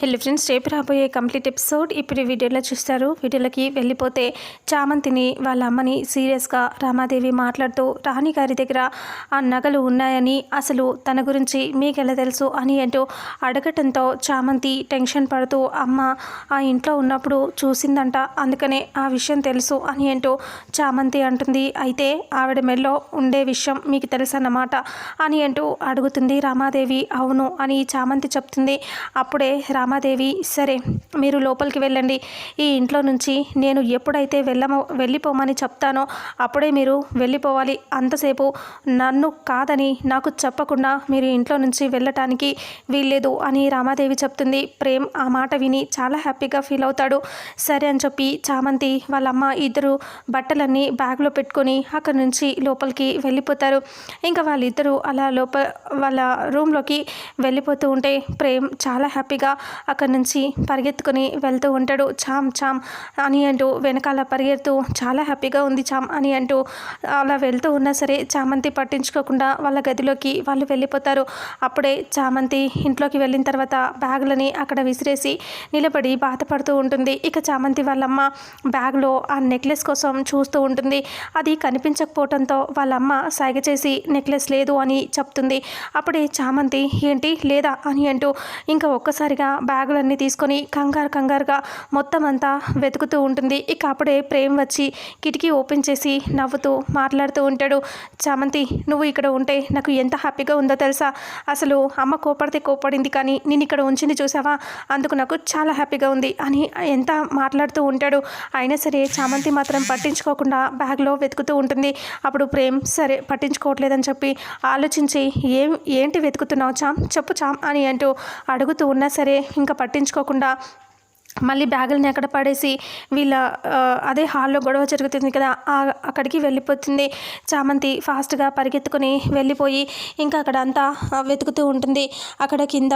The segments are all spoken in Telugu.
హెల్లో ఫ్రెండ్స్ రేపు రాబోయే కంప్లీట్ ఎపిసోడ్ ఇప్పుడు వీడియోలో చూస్తారు. వీడియోలోకి వెళ్ళిపోతే చామంతిని వాళ్ళ అమ్మని సీరియస్గా రామాదేవి మాట్లాడుతూ రాణి గారి దగ్గర ఆ నగలు ఉన్నాయని అసలు తన గురించి మీకెలా తెలుసు అని అంటూ అడగటంతో చామంతి టెన్షన్ పడుతూ అమ్మ ఆ ఇంట్లో ఉన్నప్పుడు చూసిందంట అందుకనే ఆ విషయం తెలుసు అని అంటూ చామంతి అంటుంది. అయితే ఆవిడ మెల్లో ఉండే విషయం మీకు తెలుసన్నమాట అని అంటూ అడుగుతుంది రామాదేవి. అవును అని చామంతి చెప్తుంది. అప్పుడే రామాదేవి సరే మీరు లోపలికి వెళ్ళండి. ఈ ఇంట్లో నుంచి నేను ఎప్పుడైతే వెళ్ళమో వెళ్ళిపోమని చెప్తానో అప్పుడే మీరు వెళ్ళిపోవాలి. అంతసేపు నన్ను కాదని నాకు చెప్పకుండా మీరు ఇంట్లో నుంచి వెళ్ళటానికి వీల్లేదు అని రామాదేవి చెప్తుంది. ప్రేమ్ ఆ మాట విని చాలా హ్యాపీగా ఫీల్ అవుతాడు. సరే అని చెప్పి చామంతి వాళ్ళ అమ్మ ఇద్దరు బట్టలన్నీ బ్యాగ్లో పెట్టుకొని అక్కడి నుంచి లోపలికి వెళ్ళిపోతారు. ఇంకా వాళ్ళిద్దరూ అలా లోప వాళ్ళ రూమ్లోకి వెళ్ళిపోతూ ఉంటే ప్రేమ్ చాలా హ్యాపీగా అక్కడి నుంచి పరిగెత్తుకొని వెళ్తూ ఉంటాడు. చామ్ చామ్ అని అంటూ వెనకాల పరిగెడుతూ చాలా హ్యాపీగా ఉంది చామ్ అని అంటూ అలా వెళ్తూ ఉన్నా సరే చామంతి పట్టించుకోకుండా వాళ్ళ గదిలోకి వాళ్ళు వెళ్ళిపోతారు. అప్పుడే చామంతి ఇంట్లోకి వెళ్ళిన తర్వాత బ్యాగులని అక్కడ విసిరేసి నిలబడి బాధపడుతూ ఉంటుంది. ఇక చామంతి వాళ్ళమ్మ బ్యాగ్లో ఆ నెక్లెస్ కోసం చూస్తూ ఉంటుంది. అది కనిపించకపోవడంతో వాళ్ళమ్మ సైగ చేసి నెక్లెస్ లేదు అని చెప్తుంది. అప్పుడే చామంతి ఏంటి లేదా? అని అంటూ ఇంకా ఒక్కసారిగా బ్యాగులన్నీ తీసుకొని కంగారు కంగారుగా మొత్తం అంతా వెతుకుతూ ఉంటుంది. ఇక అప్పుడే ప్రేమ్ వచ్చి కిటికీ ఓపెన్ చేసి నవ్వుతూ మాట్లాడుతూ ఉంటాడు. చామంతి నువ్వు ఇక్కడ ఉంటే నాకు ఎంత హ్యాపీగా ఉందో తెలుసా? అసలు అమ్మ కోపడితే కోపడింది కానీ నేను ఇక్కడ ఉంచింది చూసావా? అందుకు నాకు చాలా హ్యాపీగా ఉంది అని ఎంత మాట్లాడుతూ ఉంటాడు. అయినా సరే చామంతి మాత్రం పట్టించుకోకుండా బ్యాగ్లో వెతుకుతూ ఉంటుంది. అప్పుడు ప్రేమ్ సరే పట్టించుకోవట్లేదని చెప్పి ఆలోచించి ఏం ఏంటి వెతుకుతున్నావు చామ్? చెప్పు చామ్ అని అంటూ అడుగుతూ ఉన్నా సరే ఇంకా పట్టించుకోకుండా మళ్ళీ బ్యాగులని ఎక్కడ పడేసి వీళ్ళ అదే హాల్లో గొడవ జరుగుతుంది కదా అక్కడికి వెళ్ళిపోతుంది. చామంతి ఫాస్ట్గా పరిగెత్తుకొని వెళ్ళిపోయి ఇంకా అక్కడ అంతా వెతుకుతూ ఉంటుంది. అక్కడ కింద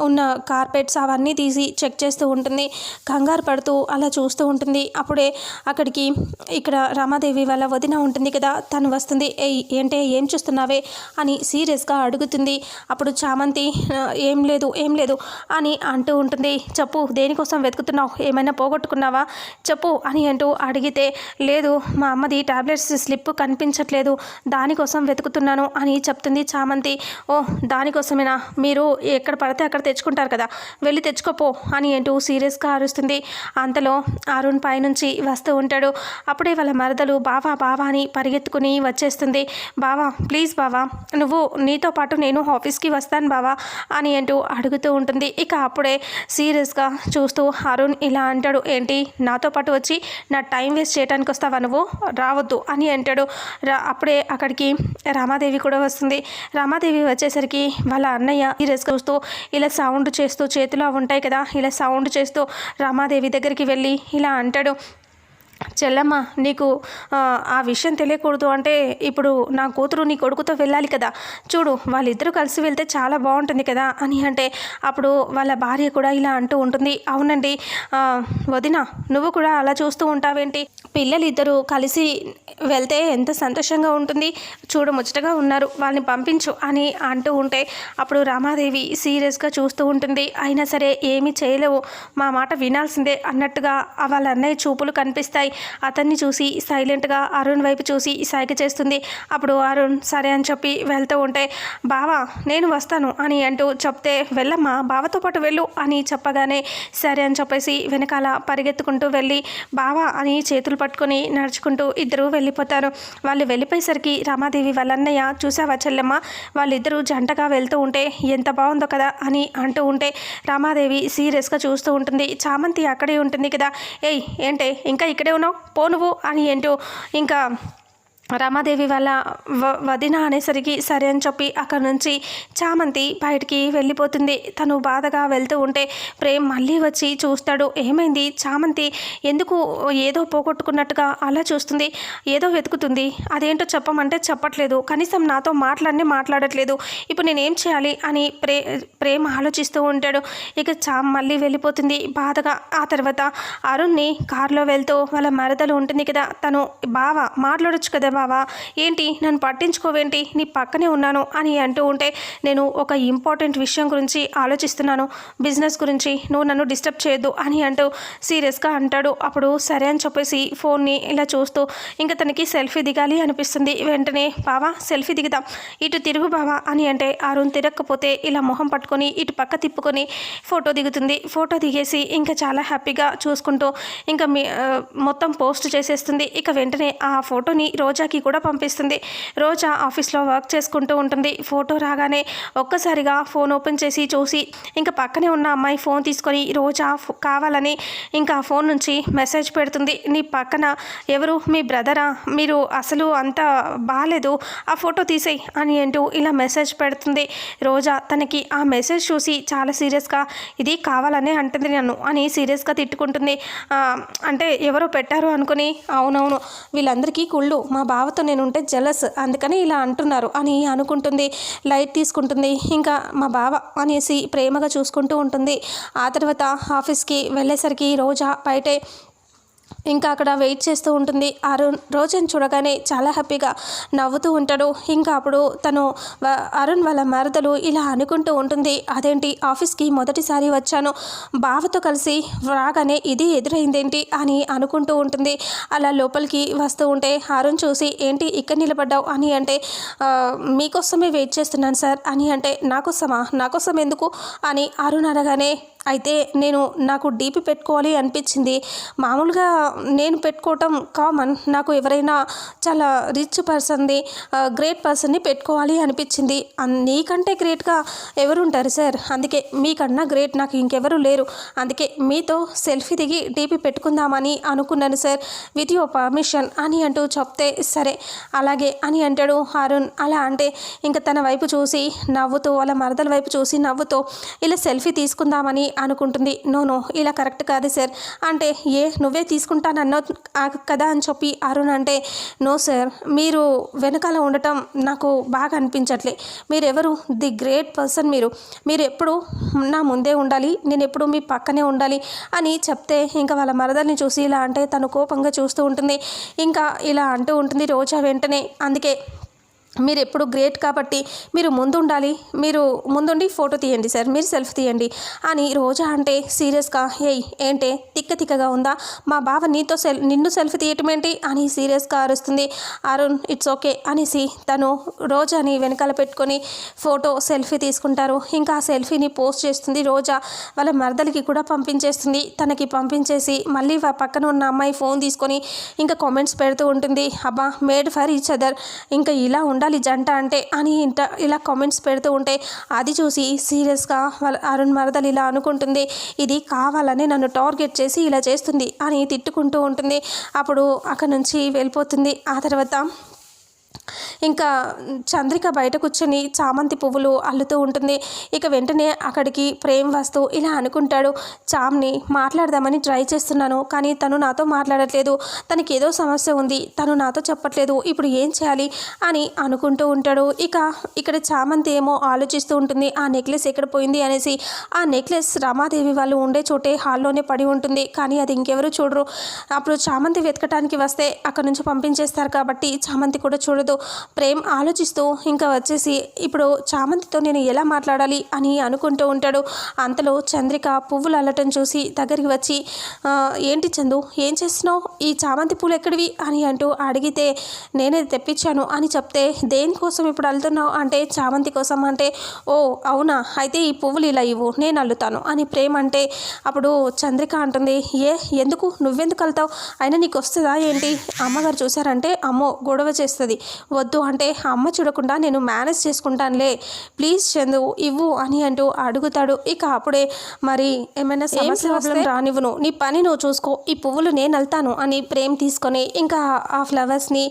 ఉన్న కార్పెట్స్ అవన్నీ తీసి చెక్ చేస్తూ ఉంటుంది. కంగారు పడుతూ అలా చూస్తూ ఉంటుంది. అప్పుడే అక్కడికి ఇక్కడ రమాదేవి వాళ్ళ వదిన ఉంటుంది కదా తను వస్తుంది. ఏ ఏంటే ఏం చూస్తున్నావే? అని సీరియస్గా అడుగుతుంది. అప్పుడు చామంతి ఏం లేదు ఏం లేదు అని అంటూ ఉంటుంది. చెప్పు దేనికోసం వెతుకుతున్నావు ఏమైనా పోగొట్టుకున్నావా? చెప్పు అని అంటూ అడిగితే లేదు మా అమ్మది టాబ్లెట్స్ స్లిప్ కనిపించట్లేదు దానికోసం వెతుకుతున్నాను అని చెప్తుంది చామంతి. ఓ దానికోసమేనా? మీరు ఎక్కడ పడితే అక్కడ తెచ్చుకుంటారు కదా వెళ్ళి తెచ్చుకోపో అని అంటూ సీరియస్గా అరుస్తుంది. అంతలో అరుణ్ పైనుంచి వస్తూ ఉంటాడు. అప్పుడే వాళ్ళ మరదలు బావా బావా అని పరిగెత్తుకుని వచ్చేస్తుంది. బావా ప్లీజ్ బావా నువ్వు నీతో పాటు నేను ఆఫీస్కి వస్తాను బావా అని అంటూ అడుగుతూ ఉంటుంది. ఇక అప్పుడే సీరియస్గా చూస్తూ అరుణ్ ఇలా అంటాడు ఏంటి? నాతో పాటు వచ్చి నా టైం వేస్ట్ చేయడానికి వస్తావా నువ్వు? రావద్దు అని అంటాడు. రా అప్పుడే అక్కడికి రామాదేవి కూడా వస్తుంది. రామాదేవి వచ్చేసరికి వాళ్ళ అన్నయ్య ఈ రెస్ చూస్తూ ఇలా సౌండ్ చేస్తూ చేతిలో అవి ఉంటాయి కదా ఇలా సౌండ్ చేస్తూ రామాదేవి దగ్గరికి వెళ్ళి ఇలా అంటాడు. చెల్లమ్మ నీకు ఆ, విషయం తెలియకూడదు అంటే ఇప్పుడు నా కూతురు నీ కొడుకుతో వెళ్ళాలి కదా. చూడు వాళ్ళిద్దరూ కలిసి వెళ్తే చాలా బాగుంటుంది కదా అని అంటే అప్పుడు వాళ్ళ భార్య కూడా ఇలా అంటూ ఉంటుంది. అవునండి వదిన నువ్వు కూడా అలా చూస్తూ ఉంటావేంటి? పిల్లలు కలిసి వెళ్తే ఎంత సంతోషంగా ఉంటుంది. చూడు ముచ్చటగా ఉన్నారు. వాళ్ళని పంపించు అని అంటూ ఉంటే అప్పుడు రామాదేవి సీరియస్గా చూస్తూ ఉంటుంది. అయినా సరే ఏమీ చేయలేవు. మా మాట వినాల్సిందే అన్నట్టుగా వాళ్ళ అన్నయ్య చూపులు కనిపిస్తాయి. అతన్ని చూసి సైలెంట్గా అరుణ్ వైపు చూసి సైగ చేస్తుంది. అప్పుడు అరుణ్ సరే అని చెప్పి వెళ్తూ ఉంటే బావా నేను వస్తాను అని అంటూ చెప్తే వెళ్ళమ్మా బావతో పాటు వెళ్ళు అని చెప్పగానే సరే అని చెప్పేసి వెనకాల పరిగెత్తుకుంటూ వెళ్ళి బావా అని చేతులు పట్టుకొని నడుచుకుంటూ ఇద్దరు వెళ్ళిపోతారు. వాళ్ళు వెళ్ళిపోయేసరికి రామాదేవి వాళ్ళన్నయ్య చూసావా చెల్లెమ్మ? వాళ్ళిద్దరూ జంటగా వెళ్తూ ఉంటే ఎంత బాగుందో కదా అని అంటూ ఉంటే రామాదేవి సీరియస్గా చూస్తూ ఉంటుంది. చామంతి అక్కడే ఉంటుంది కదా. ఏయ్ ఏంటే ఇంకా ఇక్కడే ఉన్నావు పో నువ్వు అని అంటూ ఇంకా రమాదేవి వాళ్ళ వ వదిన అనేసరికి సరే అని చెప్పి అక్కడి నుంచి చామంతి బయటికి వెళ్ళిపోతుంది. తను బాధగా వెళ్తూ ఉంటే ప్రేమ్ మళ్ళీ వచ్చి చూస్తాడు. ఏమైంది? చామంతి ఎందుకు ఏదో పోగొట్టుకున్నట్టుగా అలా చూస్తుంది. ఏదో వెతుకుతుంది. అదేంటో చెప్పమంటే చెప్పట్లేదు. కనీసం నాతో మాట్లాడనే మాట్లాడట్లేదు. ఇప్పుడు నేనేం చేయాలి అని ప్రే ప్రేమ్ ఆలోచిస్తూ ఉంటాడు. ఇక చామ్ మళ్ళీ వెళ్ళిపోతుంది. బాధగా ఆ తర్వాత అరుణ్ని కారులో వెళ్తూ వాళ్ళ మరదలు ఉంటుంది కదా తను బావ మాట్లాడొచ్చు కదా బావా? ఏంటి? నన్ను పట్టించుకోవేంటి? నీ పక్కనే ఉన్నాను అని అంటూ ఉంటే నేను ఒక ఇంపార్టెంట్ విషయం గురించి ఆలోచిస్తున్నాను. బిజినెస్ గురించి నువ్వు నన్ను డిస్టర్బ్ చేయొద్దు అని అంటూ సీరియస్గా అంటాడు. అప్పుడు సరే అని చెప్పేసి ఫోన్ని ఇలా చూస్తూ ఇంకా తనకి సెల్ఫీ దిగాలి అనిపిస్తుంది. వెంటనే బావా సెల్ఫీ దిగుదాం. ఇటు తిరుగు బావా అని అంటే అరుణ్ తిరగకపోతే ఇలా మొహం పట్టుకొని ఇటు పక్క తిప్పుకొని ఫోటో దిగుతుంది. ఫోటో దిగేసి ఇంకా చాలా హ్యాపీగా చూసుకుంటూ ఇంకా మొత్తం పోస్ట్ చేసేస్తుంది. ఇక వెంటనే ఆ ఫోటోని రోజాకి కూడా పంపిస్తుంది. రోజా ఆఫీస్లో వర్క్ చేసుకుంటూ ఉంటుంది. ఫోటో రాగానే ఒక్కసారిగా ఫోన్ ఓపెన్ చేసి చూసి ఇంకా పక్కనే ఉన్న అమ్మాయి ఫోన్ తీసుకొని రోజా కావాలని ఇంకా ఫోన్ నుంచి మెసేజ్ పెడుతుంది. నీ పక్కన ఎవరు? మీ బ్రదరా? మీరు అసలు అంత బాగాలేదు ఆ ఫోటో తీసేయి అని అంటూ ఇలా మెసేజ్ పెడుతుంది. రోజా తనకి ఆ మెసేజ్ చూసి చాలా సీరియస్గా ఇది కావాలనే అంటుంది నన్ను అని సీరియస్గా తిట్టుకుంటుంది. అంటే ఎవరో పెట్టారు అనుకుని అవునవును వీళ్ళందరికీ కుళ్ళు మా బావతో నేను ఉంటే జలస్ అందుకని ఇలా అంటున్నారు అని అనుకుంటుంది. లైట్ తీసుకుంటుంది. ఇంకా మా బావ అనేసి ప్రేమగా చూసుకుంటూ ఉంటుంది. ఆ తర్వాత ఆఫీస్కి వెళ్ళేసరికి రోజా బయటే ఇంకా అక్కడ వెయిట్ చేస్తూ ఉంటుంది. అరుణ్ రోజుని చూడగానే చాలా హ్యాపీగా నవ్వుతూ ఉంటాడు. ఇంకా అప్పుడు తను అరుణ్ వాళ్ళ మరదలు ఇలా అనుకుంటూ ఉంటుంది. అదేంటి ఆఫీస్కి మొదటిసారి వచ్చాను. బావతో కలిసి రాగానే ఇది ఎదురైందేంటి? అని అనుకుంటూ ఉంటుంది. అలా లోపలికి వస్తూ ఉంటే అరుణ్ చూసి ఏంటి ఇక్కడ నిలబడ్డావు? అని అంటే మీకోసమే వెయిట్ చేస్తున్నాను సార్. అని అంటే నాకోసమా? నాకోసం ఎందుకు? అని అరుణ్ అనగానే అయితే నేను నాకు డీపీ పెట్టుకోవాలి అనిపించింది. మామూలుగా నేను పెట్టుకోవటం కామన్ నాకు ఎవరైనా చాలా రిచ్ పర్సన్ది గ్రేట్ పర్సన్ని పెట్టుకోవాలి అనిపించింది. నీకంటే గ్రేట్గా ఎవరుంటారు సార్ అందుకే మీకన్నా గ్రేట్ నాకు ఇంకెవరు లేరు. అందుకే మీతో సెల్ఫీ దిగి డీపీ పెట్టుకుందామని అనుకున్నాను సార్ విత్ యువర్ పర్మిషన్ అని అంటూ చెప్తే సరే. అలాగే అని అంటాడు అరుణ్. అలా అంటే ఇంకా తన వైపు చూసి నవ్వుతూ వాళ్ళ మరదల వైపు చూసి నవ్వుతూ ఇలా సెల్ఫీ తీసుకుందామని అనుకుంటుంది. నో నో ఇలా కరెక్ట్ కాదు సార్ అంటే ఏ నువ్వే తీసుకుంటా ఆ కదా అని చెప్పి అరుణ్ అంటే నో సార్ మీరు వెనకాల ఉండటం నాకు బాగా అనిపించట్లే. మీరెవరు? ది గ్రేట్ పర్సన్ మీరు. మీరు ఎప్పుడు నా ముందే ఉండాలి నేను ఎప్పుడు మీ పక్కనే ఉండాలి అని చెప్తే ఇంకా వాళ్ళ మరదల్ని చూసి ఇలా అంటే తను కోపంగా చూస్తూ ఉంటుంది. ఇంకా ఇలా అంటూ ఉంటుంది రోజా వెంటనే. అందుకే మీరు ఎప్పుడు గ్రేట్ కాబట్టి మీరు ముందు ఉండాలి మీరు ముందుండి ఫోటో తీయండి సార్. మీరు సెల్ఫ్ తీయండి. అని రోజా అంటే సీరియస్గా ఏయ్ ఏంటే? తిక్క తిక్కగా ఉందా? మా బావ నీతో సెల్ నిన్ను సెల్ఫీ తీయటం ఏంటి? అని సీరియస్గా అరుస్తుంది. అరుణ్ ఇట్స్ ఓకే అనేసి తను రోజాని వెనకాల పెట్టుకొని ఫోటో సెల్ఫీ తీసుకుంటారు. ఇంకా ఆ సెల్ఫీని పోస్ట్ చేస్తుంది రోజా. వాళ్ళ మరదలికి కూడా పంపించేస్తుంది. తనకి పంపించేసి మళ్ళీ పక్కన ఉన్న అమ్మాయి ఫోన్ తీసుకొని ఇంకా కామెంట్స్ పెడుతూ ఉంటుంది. అబ్బా మేడ్ ఫర్ ఈచ్ అదర్. ఇంకా ఇలా ఉండాలి జంట అంటే అని ఇంట ఇలా కామెంట్స్ పెడుతూ ఉంటే అది చూసి సీరియస్గా అరుణ్ మరదలు ఇలా అనుకుంటుంది ఇది కావాలని నన్ను టార్గెట్ చేసి ఇలా చేస్తుంది అని తిట్టుకుంటూ ఉంటుంది. అప్పుడు అక్కడ నుంచి వెళ్ళిపోతుంది. ఆ తర్వాత ఇంకా చంద్రిక బయట కూర్చొని చామంతి పువ్వులు అల్లుతూ ఉంటుంది. ఇక వెంటనే అక్కడికి ప్రేమ్ వస్తూ ఇలా అనుకుంటాడు చామ్ని మాట్లాడదామని ట్రై చేస్తున్నాను కానీ తను నాతో మాట్లాడట్లేదు. తనకి ఏదో సమస్య ఉంది తను నాతో చెప్పట్లేదు ఇప్పుడు ఏం చేయాలి? అని అనుకుంటూ ఉంటాడు. ఇక ఇక్కడ చామంతి ఏమో ఆలోచిస్తూ ఉంటుంది ఆ నెక్లెస్ ఎక్కడ పోయింది? అనేసి. ఆ నెక్లెస్ రమాదేవి వాళ్ళు ఉండే చోటే హాల్లోనే పడి ఉంటుంది కానీ అది ఇంకెవరు చూడరు. అప్పుడు చామంతి వెతకటానికి వస్తే అక్కడ నుంచి పంపించేస్తారు కాబట్టి చామంతి కూడా చూడదు. ప్రేమ్ ఆలోచిస్తూ ఇంకా వచ్చేసి ఇప్పుడు చామంతితో నేను ఎలా మాట్లాడాలి? అని అనుకుంటూ ఉంటాడు. అంతలో చంద్రిక పువ్వులు అల్లటం చూసి దగ్గరికి వచ్చి ఏంటి చందు ఏం చేస్తున్నావు? ఈ చామంతి పూలు ఎక్కడివి? అని అంటూ అడిగితే నేనే తెప్పించాను అని చెప్తే దేనికోసం ఇప్పుడు అల్లుతున్నావు? అంటే చామంతి కోసం అంటే ఓ అవునా? అయితే ఈ పువ్వులు ఇలా ఇవ్వు నేను అల్లుతాను అని ప్రేమ అంటే అప్పుడు చంద్రిక అంటుంది ఏ ఎందుకు? నువ్వెందుకు అల్తావు అయినా నీకు వస్తుందా ఏంటి? అమ్మగారు చూసారంటే అమ్మో గొడవ చేస్తుంది. వద్దు అంటే అమ్మ చూడకుండా నేను మేనేజ్ చేసుకుంటానులే. ప్లీజ్ చందు ఇవ్వు అని అంటూ అడుగుతాడు. ఇక అప్పుడే మరి ఏమైనా సమస్య రానివ్వను. నీ పని నువ్వు చూసుకో ఈ పువ్వులు నేను వెళ్తాను అని ప్రేమ్ తీసుకొని ఇంకా ఆ ఫ్లవర్స్ని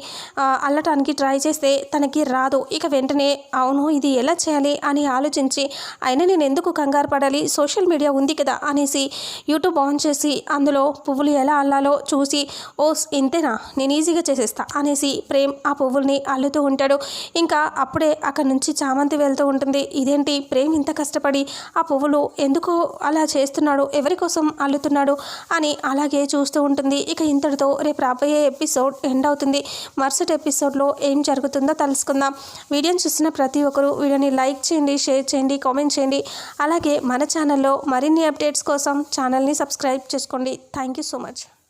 అల్లటానికి ట్రై చేస్తే తనకి రాదు. ఇక వెంటనే అవును ఇది ఎలా చేయాలి అని ఆలోచించి అయినా నేను ఎందుకు కంగారు పడాలి? సోషల్ మీడియా ఉంది కదా అనేసి యూట్యూబ్ ఆన్ చేసి అందులో పువ్వులు ఎలా అల్లాలో చూసి ఓ ఇంతేనా? నేను ఈజీగా చేసేస్తా అనేసి ప్రేమ్ ఆ పువ్వుల్ని అల్లుతూ ఉంటాడు. ఇంకా అప్పుడే అక్కడి నుంచి చామంతి వెళ్తూ ఉంటుంది. ఇదేంటి? ప్రేమ్ ఇంత కష్టపడి ఆ పువ్వులు ఎందుకు అలా చేస్తున్నాడు? ఎవరి కోసం అల్లుతున్నాడు? అని అలాగే చూస్తూ ఉంటుంది. ఇక ఇంతటితో రేపు రాబోయే ఎపిసోడ్ ఎండ్ అవుతుంది. మరుసటి ఎపిసోడ్లో ఏం జరుగుతుందో తెలుసుకుందాం. వీడియోని చూసిన ప్రతి ఒక్కరు వీడియోని లైక్ చేయండి షేర్ చేయండి కామెంట్ చేయండి. అలాగే మన ఛానల్లో మరిన్ని అప్డేట్స్ కోసం ఛానల్ని సబ్స్క్రైబ్ చేసుకోండి. Thank you so much.